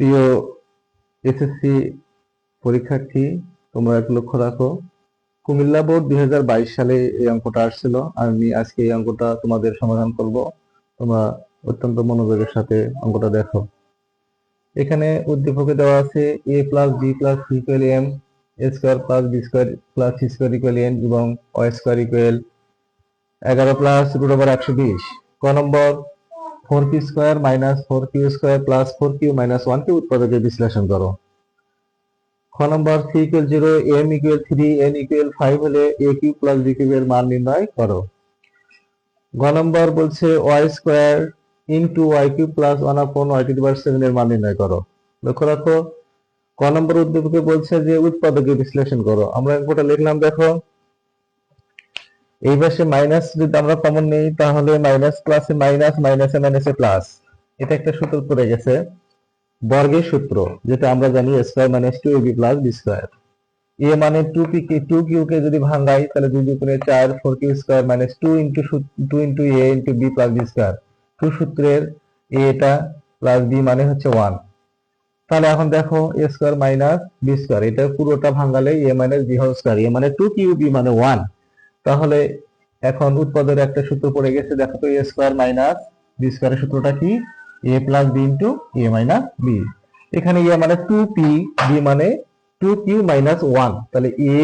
প্রিয় এসএসসি পরীক্ষার্থী, তোমরা একটু লক্ষ্য রাখো। কুমিল্লা বোর্ড দুই হাজার বাইশ সালে এই অঙ্কটা আসছিল। আমি আজকে এই অঙ্কটা তোমাদের সমাধান করব। তোমরা অত্যন্ত মনোযোগের সাথে অঙ্কটা দেখো। এখানে উদ্দীপকে দেওয়া আছে a plus b plus c equal m a square plus b square plus c square equal n এবং ওয়াই স্কোয়ার ইকুয়াল এগারো প্লাস রুট ওভার একশো বিশ। ক নম্বর four p square minus four q square plus four q minus one কে উৎপাদকে বিশ্লেষণ করো। খ নম্বর c equal zero m equal three n equal five হলে a q plus b q এর মান নির্ণয় করো। গ নম্বর বলছে y square into y q plus one upon y to power seven এর মান নির্ণয় করো। লক্ষ্য রাখো ক নম্বর উদ্দীপকে বলছে যে উৎপাদকে বিশ্লেষণ করো। আমরা অঙ্কটা লিখলাম দেখো এই পাশে মাইনাস যদি আমরা কমন নেই, তাহলে মাইনাস প্লাসে মাইনাস মাইনাসে মাইনাসে প্লাস এটা একটা সূত্র পড়ে গেছে, বর্গের সূত্র, যেটা আমরা জানি square minus two a b plus b square a মানে টু পি কে টু কিউ কে যদি ভাঙাই, তাহলে দুই দুগুণে চার four q square minus two into two into a into b plus b square two সূত্রের এ এটা প্লাস বি মানে হচ্ছে ওয়ান তাহলে এখন দেখো a square minus b square এটা পুরোটা ভাঙালে a minus b whole square a মানে টু কিউ বি মানে ওয়ান তাহলে এখন উৎপাদনের একটা সূত্র পড়ে গেছে, দেখো তো এ স্কোয়ার মাইনাস বি স্কোয়ারের সূত্রটা কি? A plus b into a minus b এখানে এ মানে টু পি বি মানে টু কিউ মাইনাস ওয়ান তাহলে a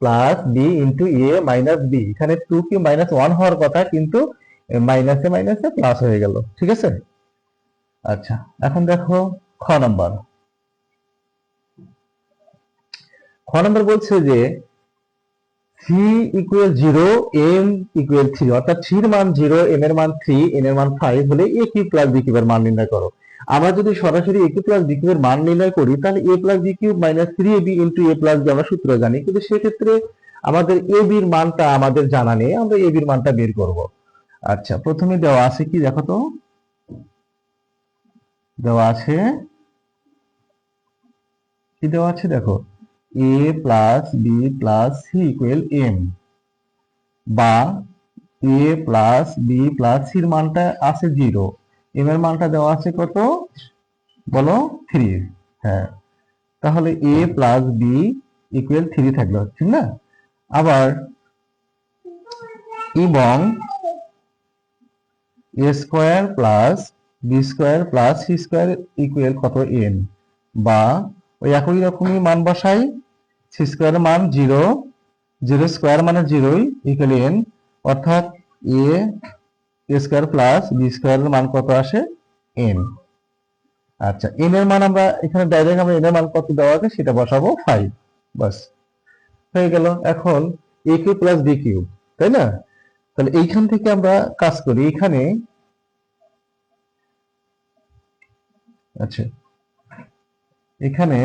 plus b into a minus b এখানে টু কিউ মাইনাস ওয়ান হওয়ার কথা, কিন্তু মাইনাসে মাইনাসে প্লাস হয়ে গেল। ঠিক আছে? আচ্ছা এখন দেখো খ নম্বর খ নম্বর বলছে যে c equal zero m equal three অর্থাৎ থ্রির মান জিরো এম এর মান থ্রি এন এর মান ফাইভ হলে এ কিউ প্লাস বি কিউবের মান নির্ণয় করো। আমরা যদি সরাসরি এ কিউ প্লাস বি কিউবের মান নির্ণয় করি, তাহলে a plus b cube minus three a b into a plus b আমরা সূত্র জানি। কিন্তু সেক্ষেত্রে আমাদের এ বির মানটা আমাদের জানা নেই, আমরা এ বির মানটা বের করব। আচ্ছা প্রথমে দেওয়া আছে কি দেখো তো? দেওয়া আছে? কি দেওয়া আছে দেখো? A plus B plus C equal M বা এ প্লাস বি প্লাস সির মানটা আছে জিরো এম এর মানটা দেওয়া আছে কত? বলো থ্রি হ্যাঁ। তাহলে a plus b equal three থাকল, ঠিক না? আবার এবং a square plus b square plus c square equal কত এন বা ওই একই রকমই মান বসাই সি স্কোয়ার মান জিরো জিরো স্কোয়ার মানে জিরোই ইকুয়াল এন অর্থাৎ এ স্কোয়ার প্লাস বি স্কোয়ারের মান কত আসে? এন আচ্ছা এন এর মান আমরা এখানে ডাইরেক্ট আমরা এন এর মান কত দেওয়া আছে সেটা বসাবো ফাইভ বাস হয়ে গেল এখন a q plus b q তাই না? তাহলে এইখান থেকে আমরা কাজ করি, এখানে আচ্ছা এখানে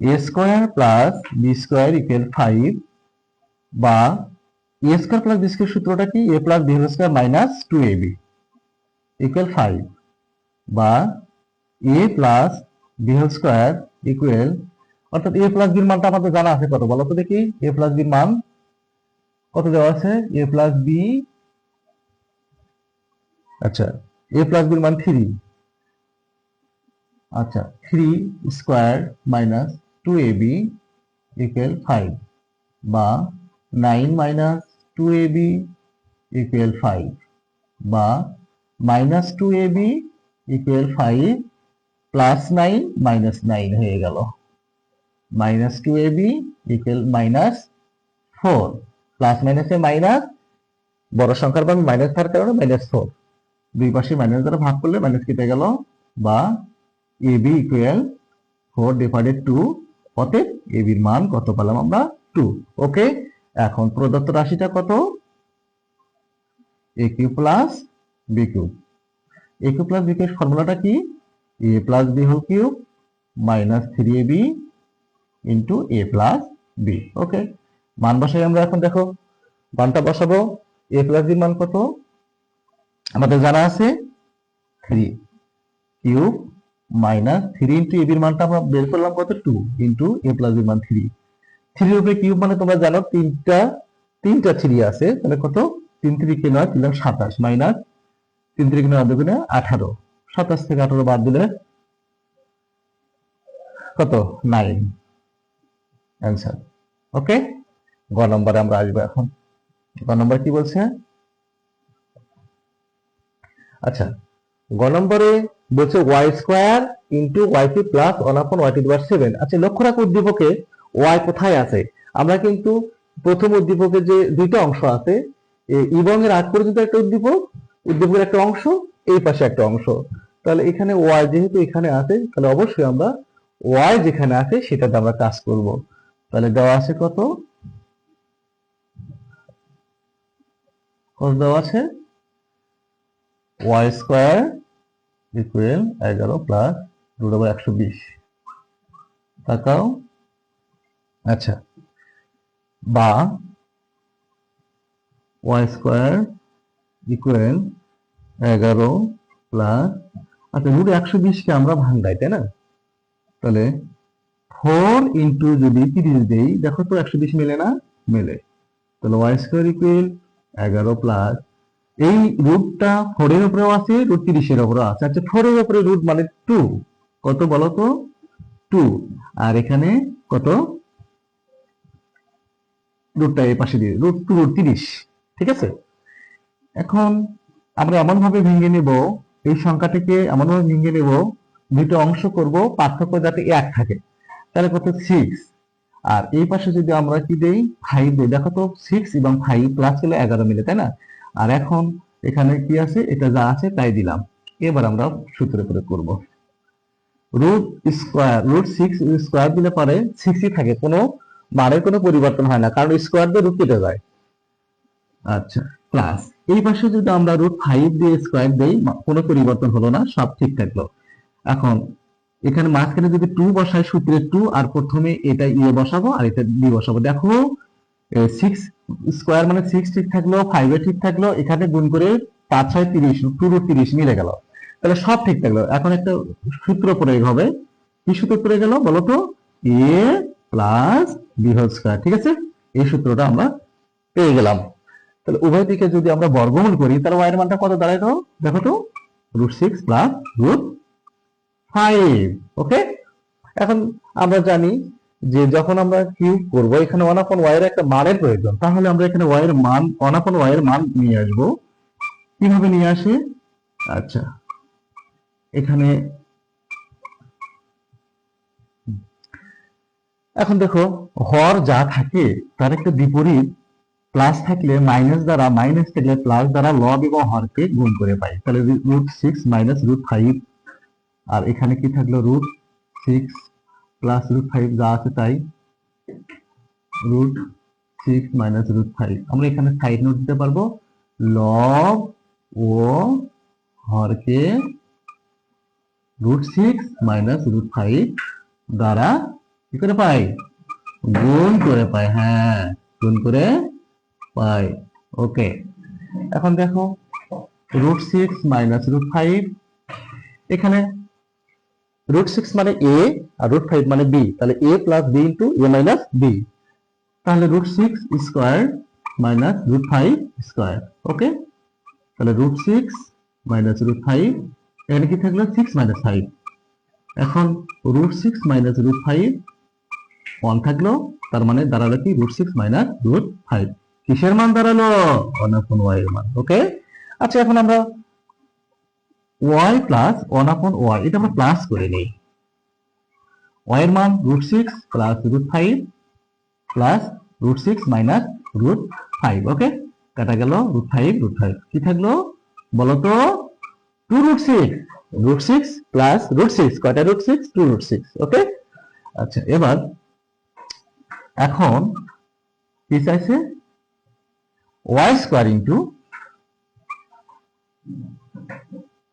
a square plus b square equal five বা a square plus b square সূত্রটা কি? A plus b square minus two a b equal five বা a plus b whole square equal অর্থাৎ এ প্লাস বির মানটা আমাদের জানা আছে কত? বলো তো দেখি। এ প্লাস বির মান কত দেওয়া আছে? এ প্লাস বি আচ্ছা এ প্লাস বির মান থ্রি আচ্ছা three square minus two a b equal five বা nine minus two a b equal five বা minus two a b equal five plus nine minus nine হয়ে গেল। Minus two a b equal minus four plus মাইনাসে minus বড় সংখ্যার ভাবে minus থাকার কারণে মাইনাস ফোর দুই পাশে মাইনাস দ্বারা ভাগ করলে মাইনাস কেটে গেল বা a b equal four divided two অতএব এ বির মান কত পেলাম আমরা টু ওকে এখন প্রদত্ত রাশিটা কত? A cube plus b cube a cube plus b cube ফর্মুলাটা কি? A plus b whole cube minus three a b into a plus b okay মান বসাই আমরা এখন দেখো। মানটা বসাবো। এ প্লাস বির মান কত? আমাদের জানা আছে three cube minus three into a বির মানটা আমরা বের করলাম কত? টু ইন্টু এ প্লাস বির মান থ্রি থ্রির উপরে কিউব মানে তোমরা জানো তিনটা তিনটা থ্রি আছে, তাহলে কত? তিন থ্রি কে নয় তিন সাতাশ মাইনাস তিন তিরিগুণে নয় দুগুণে আঠারো। সাতাশ থেকে আঠারো বাদ দিলে কত? নাইন অ্যান্সার ওকে গ নম্বরে আমরা আসব এখন। গ নম্বর কি বলছে? আচ্ছা গ নম্বরে বলছে y square into y p plus one upon y the power seven আচ্ছা লক্ষ্য রাখো উদ্দীপকে ওয়াই কোথায় আছে? আমরা কিন্তু প্রথম উদ্দীপকের যে দুইটা অংশ আছে এবং এর আগ পর্যন্ত একটা উদ্দীপক, উদ্দীপকের একটা অংশ, এই পাশে একটা অংশ। তাহলে এখানে ওয়াই যেহেতু এখানে আছে, তাহলে অবশ্যই আমরা ওয়াই যেখানে আছে সেটাতে আমরা কাজ করব। তাহলে দেওয়া আছে কত? কত দেওয়া আছে? ওয়াই স্কোয়ার ইকুয়াল এগারো প্লাস রুট ওভার একশো বিশ। তাকাও। আচ্ছা। বা ওয়াই স্কোয়ার ইকুয়াল এগারো প্লাস আচ্ছা রুট একশো বিশকে আমরা ভাঙাই তাই না? তাহলে ফোর ইন্টু যদি তিরিশ দেই, দেখো তো একশো বিশ মেলে না? মেলে। তাহলে ওয়াই স্কোয়ার ইকুয়াল এগারো প্লাস এই রুটটা ফোরের উপরেও আছে রুট তিরিশের উপরেও আছে। আচ্ছা ফোরের উপরে রুট মানে টু কত বলো তো? টু আর এখানে কত? রুটটা এই পাশে দিয়ে রুট টু রুট তিরিশ। ঠিক আছে? এখন আমরা এমন ভাবে ভেঙে নেব, এই সংখ্যাটিকে এমন ভাবে ভেঙে নেব, দুটো অংশ করব, পার্থক্য যাতে এক থাকে। তাহলে কত? সিক্স আর এই পাশে যদি আমরা কি দেই? ফাইভ দিই। দেখো তো সিক্স এবং ফাইভ প্লাস হলে এগারো মিলে, তাই না? আর এখন এখানে কি আছে? এটা যা আছে তাই দিলাম। এবার আমরা সূত্রে প্রয়োগ করব। Root square root six square দিলে পরে সিক্সই থাকে। কোনো মানের কোনো পরিবর্তন হয় না, কারণ স্কোয়ার দিয়ে রুট কেটে যায়। আচ্ছা প্লাস এই পাশে যদি আমরা রুট ফাইভ দিয়ে স্কোয়ার দিই কোনো পরিবর্তন হলো না, সব ঠিক থাকল। এখন এখানে মাঝখানে যদি টু বসাই সূত্রে টু আর প্রথমে এটা ইয়ে বসাবো, আর এটা বি বসাবো। দেখো সিক্স স্কোয়ার মানে সিক্স ঠিক থাকল ফাইভ ঠিক থাকল এখানে গুণ করে পাঁচ, ছয়, তিরিশ টু রুট তিরিশ মিলে গেল। তাহলে সব ঠিক থাকল। এখন একটা সূত্র প্রয়োগ হবে। কি সূত্র প্রয়োগ গেল বলো তো? A plus b whole square ঠিক আছে? এই সূত্রটা আমরা পেয়ে গেলাম। তাহলে উভয় দিকে যদি আমরা বর্গমূল করি, তাহলে ওয়াই এর মানটা কত দাঁড়ায় দেখো তো root six plus root five okay এখন আমরা জানি যে যখন আমরা কিউব করব, এখানে ওয়ান আপন ওয়াই এর একটা মানের প্রয়োজন। তাহলে আমরা এখানে ওয়াই এর মান ওয়ান আপন ওয়াই এর মান নিয়ে আসব। কীভাবে নিয়ে আসে? আচ্ছা এখানে এখন দেখো, হর যা থাকে, তার একটা বিপরীত প্লাস থাকলে মাইনাস দ্বারা মাইনাস থাকলে প্লাস দ্বারা লব এবং হরকে গুণ করে পাই। তাহলে root six minus root five আর এখানে কি থাকল? Root six plus root five যা আছে তাই root six minus root five আমরা এখানে সাইড নোট দিতে পারব। লব ও হরকে root six minus root five দ্বারা কি করে পাই? গুণ করে পাই হ্যাঁ গুণ করে পাই। ওকে, এখন দেখো root six minus root five এখানে রুট সিক্স মানে এ আর রুট ফাইভ মানে বি তাহলে a plus b into a minus b তাহলে root six square minus root five square okay তাহলে root six minus root five এখানে কি থাকল? সিক্স মাইনাস ফাইভ এখন root six minus root five one থাকল, তার মানে দাঁড়াল কি? Root six minus root five কিসের মান দাঁড়াল? আপন ওয়াই এর মান ওকে আচ্ছা এখন আমরা y plus one upon y এটা আমরা প্লাস করে নিই। ওয়াই এর মান root six plus root five plus root six minus root five okay কাটা গেল রুট ফাইভ রুট ফাইভ কি থাকল? বলতো two root six root six plus root six কয়টা root six two root six okay আচ্ছা এবার এখন কি চাইছে? Y square into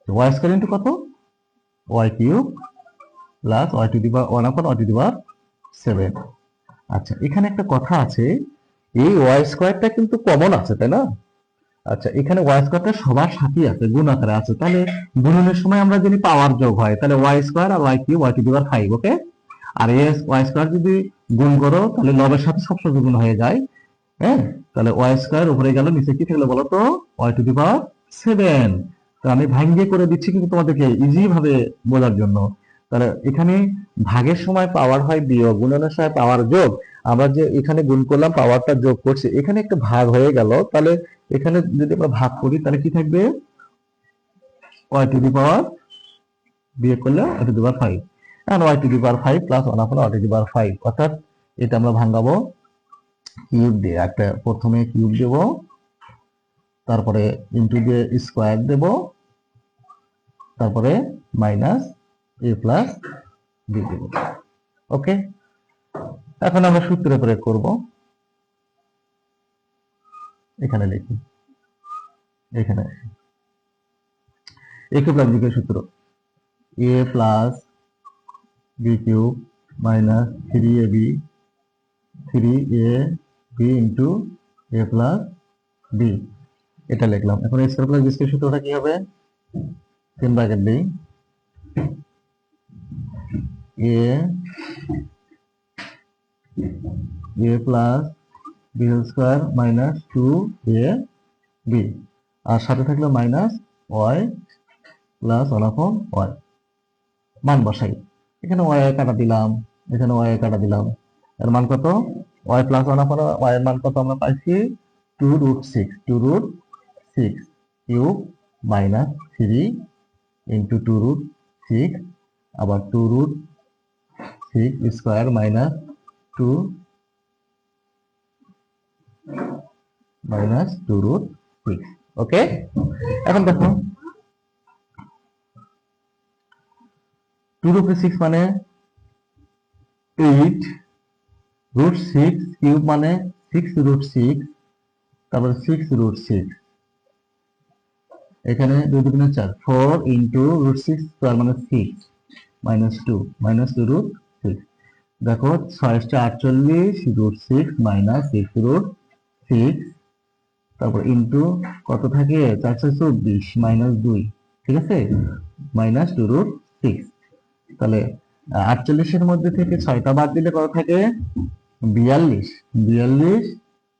y square কত? Y cube plus y to the power one upon y to the power seven আচ্ছা এখানে একটা কথা আছে, এই ওয়াই স্কোয়ারটা কিন্তু কমন আছে, তাই না? আচ্ছা এখানে ওয়াই স্কোয়ারটা সবার সাথেই আছে, গুণ আকারে আছে। তাহলে গুণনের সময় আমরা যদি পাওয়ার যোগ হয়, তাহলে y square R y cube y to the power five okay আর এস ওয়াই স্কোয়ার যদি গুণ করো, তাহলে লবের সাথে সবসময় গুণ হয়ে যায় হ্যাঁ? তাহলে ওয়াই স্কোয়ার উপরে গেল, নিচে কি থাকল বলো তো y to the power seven তো আমি ভাঙ্গে করে দিচ্ছি কিন্তু তোমাদেরকে ইজি ভাবে বোঝার জন্য। তাহলে এখানে ভাগের সময় পাওয়ার হয় বিয়োগ, গুণনের সময় পাওয়ার যোগ। আমরা যে এখানে গুণ করলাম পাওয়ারটা যোগ করছি, এখানে একটা ভাগ হয়ে গেল, তাহলে এখানে যদি আমরা ভাগ করি, তাহলে কি থাকবে? ওয়াই টু দি পাওয়ার বিয়োগ করলে y to the power five এখন y to the power five plus one upon y to the power five অর্থাৎ এটা আমরা ভাঙাবো কিউব দিয়ে। একটা প্রথমে কিউব দেব, তারপরে ইন্টু দিয়ে স্কোয়ার দেব তারপরে minus a plus b okay? এখন আমরা সূত্র প্রয়োগ করব। এখানে লিখি। এখানে এ প্লাস বি সূত্র? A plus b cube minus three a b, three a b into a plus b. এটা লিখলাম। এখন এ স্কোয়ার প্লাস বি সূত্রটা কি হবে? তিন ব্র্যাকেট দিই। A a plus b whole square minus two আর সাথে থাকল minus y plus upon y মান বসাই। এখানে ওয়াই কাটা দিলাম, এখানে ওয়াই কাটা দিলাম। এর মান কত? ওয়াই প্লাস আপন ওয়াই এর মান কত আমরা পাইছি? Two root six two root six cube minus three into two root six আবার two root six square minus two minus two root six okay এখন দেখো টু রুট সিক্স মানে eight root six cube মানে six root six তারপরে six root six এখানে দুই দুগুণে চার four into root six square মানে six minus two minus two root six দেখো ছয়শটা আটচল্লিশ root six minus six root six তারপর ইন্টু কত থাকে? চারশো চব্বিশ মাইনাস দুই, ঠিক আছে? মাইনাস টু রুট সিক্স তাহলে আটচল্লিশের মধ্যে থেকে ছয়টা বাদ দিলে কত থাকে? বিয়াল্লিশ বিয়াল্লিশ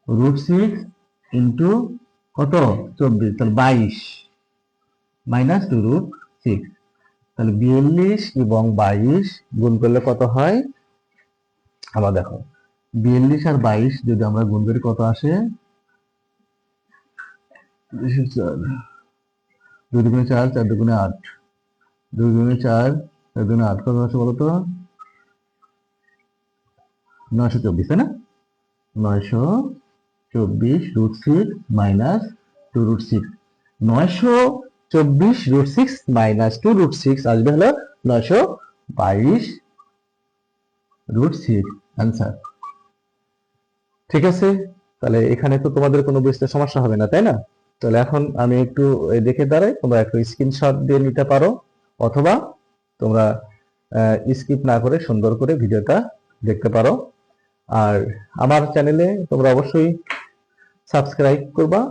রুট সিক্স ইন্টু কত? চব্বিশ, তাহলে বাইশ। Minus two root six. তাহলে বিয়াল্লিশ এবং বাইশ গুণ করলে কত হয়? আবার দেখো, বিয়াল্লিশ আর বাইশ যদি আমরা গুণ করি কত আসে? দুই দুগুণে চার চার দুগুণে আট দুই দুগুণে চার চার দুগুণে আট কত আছে বলতো নয়শো চব্বিশ, তাই না? নয়শো চব্বিশ root six minus two root six. নয়শো চব্বিশ root six minus two root six আসবে হলো নয়শো বাইশ রুট সিক্স অ্যান্সার ঠিক আছে? তাহলে এখানে তো তোমাদের কোনো বুঝতে সমস্যা হবে না, তাই না? তাহলে এখন আমি একটু দেখে দাঁড়াই, তোমরা একটু স্ক্রিনশট দিয়ে নিতে পারো, অথবা তোমরা স্কিপ না করে সুন্দর করে ভিডিওটা দেখতে পারো। আর আমার চ্যানেলে তোমরা অবশ্যই সাবস্ক্রাইব করবা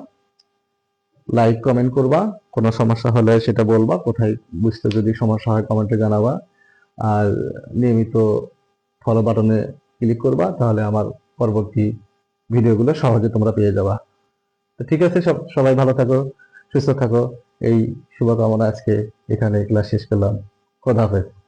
লাইক কমেন্ট করবা। কোনো সমস্যা হলে সেটা বলবা। কোথায় বুঝতে যদি সমস্যা হয় কমেন্টে জানাবা। আর নিয়মিত ফলো বাটনে ক্লিক করবা, তাহলে আমার পরবর্তী ভিডিওগুলো সহজে তোমরা পেয়ে যাবা। তো ঠিক আছে, সব, সবাই ভালো থাকো, সুস্থ থাকো। এই শুভকামনা আজকে এখানে ক্লাস শেষ করলাম। খোদা হাফেজ।